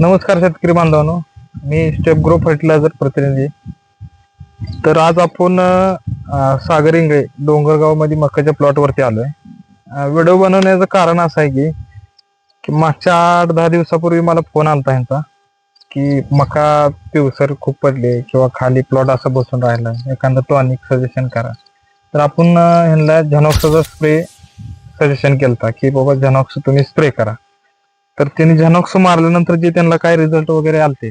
नमस्कार शेतकरी बांधवांनो. मी स्टेप ग्रो फर्टिलायझर प्रतिनिधी. तर आज आपण सागर इंगळे डोंगरगावमध्ये मकाच्या प्लॉटवरती आलोय. व्हिडिओ बनवण्याचं कारण असं आहे की की मागच्या आठ दहा दिवसापूर्वी मला फोन आलता ह्यांचा की मका पिवसर खूप पडले किंवा खाली प्लॉट असं बसून राहिला. एखादं टॉनिक सजेशन करा. तर आपण ह्यांना झनॉक्सचा स्प्रे सजेशन केलता की बाबा झनॉक्स तुम्ही स्प्रे करा. तर त्यांनी झनॉक्स मारल्यानंतर जे त्यांना काय रिझल्ट वगैरे आलते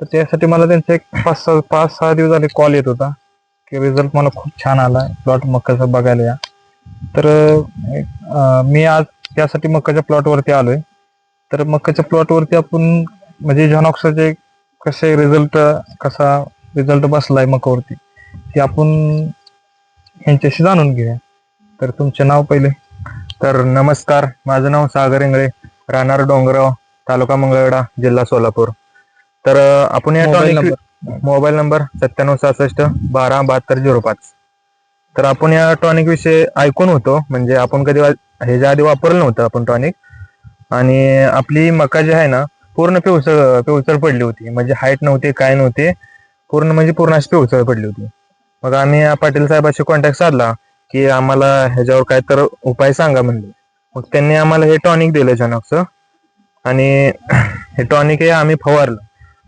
तर त्यासाठी मला त्यांचा एक पाच सहा पाच सहा दिवस झाले कॉल येत होता की रिझल्ट मला खूप छान आला प्लॉट मक्काचा बघायला या. तर मी आज त्यासाठी मक्काच्या प्लॉटवरती आलोय. तर मक्काच्या प्लॉटवरती आपण म्हणजे झनॉक्सचे कसे रिझल्ट कसा रिझल्ट बसलाय मकावरती ते आपण यांच्याशी जाणून घेऊया. तर तुमचे नाव पहिले? तर नमस्कार माझं नाव सागर इंगळे. राहणार डोंगरगाव तालुका मंगळवेढा जिल्हा सोलापूर. तर आपण या टॉनिक मोबाईल नंबर सत्त्याण्णव सहासष्ट बारा बहात्तर झिरो पाच. तर आपण या टॉनिक विषयी ऐकून होतो. म्हणजे आपण कधी ह्याच्या आधी वापरलं नव्हतं आपण टॉनिक आणि आपली मका जी आहे ना पूर्ण पिवसळ पिवसळ पडली होती. म्हणजे हाईट नव्हती काय नव्हते. पूर्ण म्हणजे पूर्ण अशी पिवसळ पडली होती. मग आम्ही पाटील साहेबाशी कॉन्टॅक्ट साधला की आम्हाला ह्याच्यावर काय तर उपाय सांगा म्हणले. मग त्यांनी आम्हाला हे टॉनिक दिलं जनॉक्स आणि हे टॉनिक हे आम्ही फवारलं.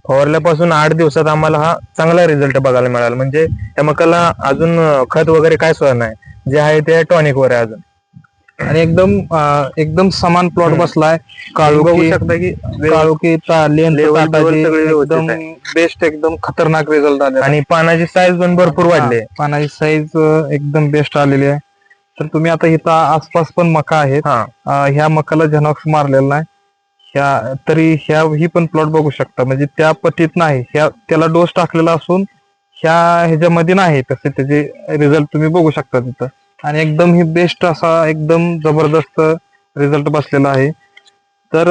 फवारल्यापासून आठ दिवसात आम्हाला हा चांगला रिझल्ट बघायला मिळाला. म्हणजे त्या मकाला अजून खत वगैरे काय सुद्धा नाही. जे आहे ते टॉनिक वर आहे अजून. आणि एकदम एकदम समान प्लॉट. बसलाय काळू शकता की व्यवस्थित एकदम बेस्ट एकदम खतरनाक रिझल्ट आले आणि पानाची साईज पण भरपूर वाढली आहे. पानाची साईज एकदम बेस्ट आलेली आहे. तर तुम्ही आता इथं आसपास पण मका आहेत. हा. ह्या मकाला झनॉक्स मारलेला नाही. ह्या तरी ह्या ही पण प्लॉट बघू शकता. म्हणजे त्या पटीत नाही. ह्या त्याला डोस टाकलेला असून ह्या ह्याच्यामध्ये नाही तसे त्याचे रिझल्ट तुम्ही बघू शकता तिथं. आणि एकदम ही बेस्ट असा एकदम जबरदस्त रिझल्ट बसलेला आहे. तर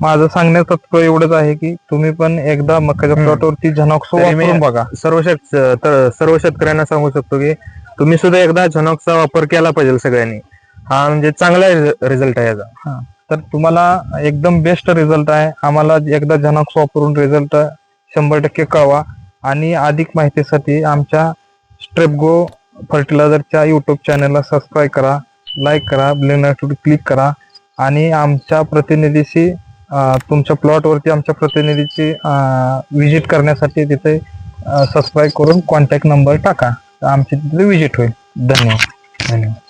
माझं सांगण्याचं तत्व एवढंच आहे की तुम्ही पण एकदा मकाच्या. प्लॉटवरती झनॉक्स वापरून बघा. सर्व शेत तर सर्व शेतकऱ्यांना सांगू शकतो की तुम्ही सुद्धा एकदा झनॉक्सचा वापर केला पाहिजे सगळ्यांनी. हा म्हणजे चांगला रिझल्ट आहे याचा. तर तुम्हाला एकदम बेस्ट रिझल्ट आहे. आम्हाला एकदा झनॉक्स वापरून रिझल्ट शंभर टक्के कळवा. आणि अधिक माहितीसाठी आमच्या स्ट्रेपगो फर्टिलायझरच्या युट्यूब चॅनलला सबस्क्राईब करा लाईक करा बेल क्लिक करा. आणि आमच्या प्रतिनिधीशी तुमच्या प्लॉटवरती आमच्या प्रतिनिधीची व्हिजिट करण्यासाठी तिथे सबस्क्राईब करून कॉन्टॅक्ट नंबर टाका. आमची तिथलं विजिट होईल. धन्यवाद. धन्यवाद.